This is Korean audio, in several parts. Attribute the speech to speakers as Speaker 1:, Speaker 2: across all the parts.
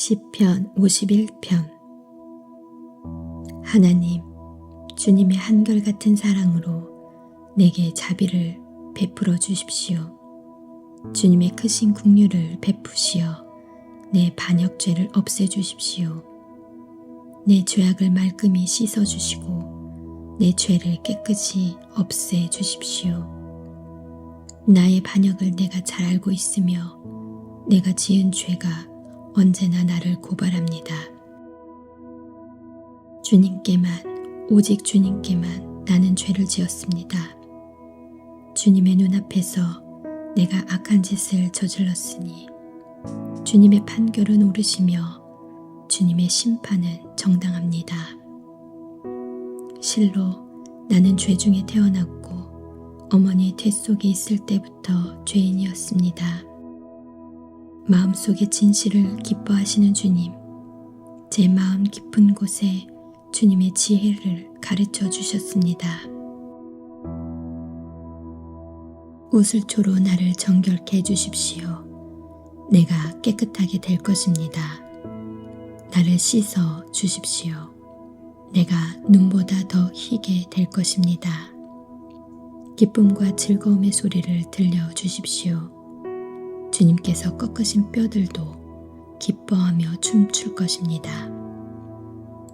Speaker 1: 시편 51편 하나님, 주님의 한결같은 사랑으로 내게 자비를 베풀어 주십시오. 주님의 크신 국류를 베푸시어 내 반역죄를 없애 주십시오. 내 죄악을 말끔히 씻어 주시고 내 죄를 깨끗이 없애 주십시오. 나의 반역을 내가 잘 알고 있으며 내가 지은 죄가 언제나 나를 고발합니다. 주님께만, 오직 주님께만 나는 죄를 지었습니다. 주님의 눈앞에서 내가 악한 짓을 저질렀으니 주님의 판결은 옳으시며 주님의 심판은 정당합니다. 실로 나는 죄 중에 태어났고 어머니의 태 속에 있을 때부터 죄인이었습니다. 마음속의 진실을 기뻐하시는 주님, 제 마음 깊은 곳에 주님의 지혜를 가르쳐 주셨습니다. 우슬초로 나를 정결케 해 주십시오. 내가 깨끗하게 될 것입니다. 나를 씻어 주십시오. 내가 눈보다 더 희게 될 것입니다. 기쁨과 즐거움의 소리를 들려 주십시오. 주님께서 꺾으신 뼈들도 기뻐하며 춤출 것입니다.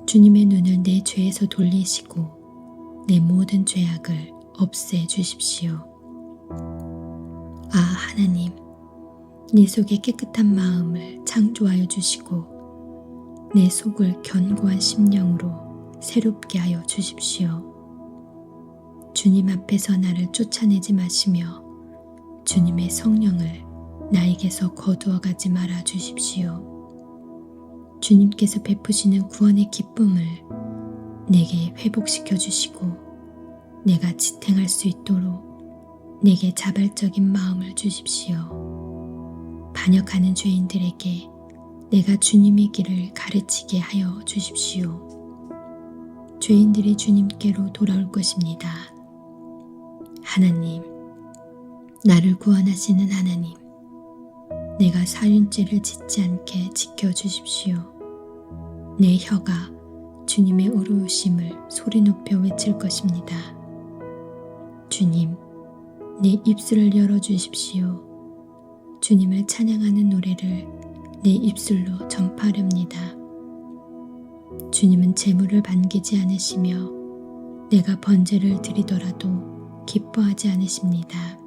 Speaker 1: 주님의 눈을 내 죄에서 돌리시고 내 모든 죄악을 없애 주십시오. 아, 하나님, 네 속에 깨끗한 마음을 창조하여 주시고 내 속을 견고한 심령으로 새롭게 하여 주십시오. 주님 앞에서 나를 쫓아내지 마시며 주님의 성령을 나에게서 거두어 가지 말아 주십시오. 주님께서 베푸시는 구원의 기쁨을 내게 회복시켜 주시고 내가 지탱할 수 있도록 내게 자발적인 마음을 주십시오. 반역하는 죄인들에게 내가 주님의 길을 가르치게 하여 주십시오. 죄인들이 주님께로 돌아올 것입니다. 하나님, 나를 구원하시는 하나님, 내가 살인죄를 짓지 않게 지켜주십시오. 내 혀가 주님의 의로우심을 소리 높여 외칠 것입니다. 주님, 내 입술을 열어주십시오. 주님을 찬양하는 노래를 내 입술로 전파하렵니다. 주님은 재물을 반기지 않으시며 내가 번제를 드리더라도 기뻐하지 않으십니다.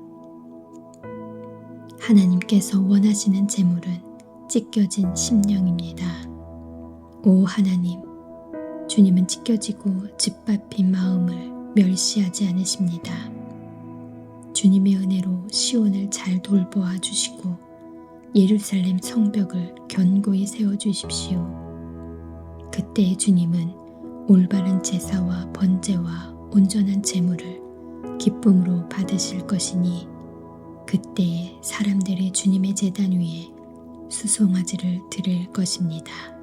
Speaker 1: 하나님께서 원하시는 재물은 찢겨진 심령입니다. 오 하나님, 주님은 찢겨지고 짓밟힌 마음을 멸시하지 않으십니다. 주님의 은혜로 시온을 잘 돌보아 주시고 예루살렘 성벽을 견고히 세워 주십시오. 그때 주님은 올바른 제사와 번제와 온전한 제물을 기쁨으로 받으실 것이니 그때에 사람들이 주님의 제단 위에 수송아지를 드릴 것입니다.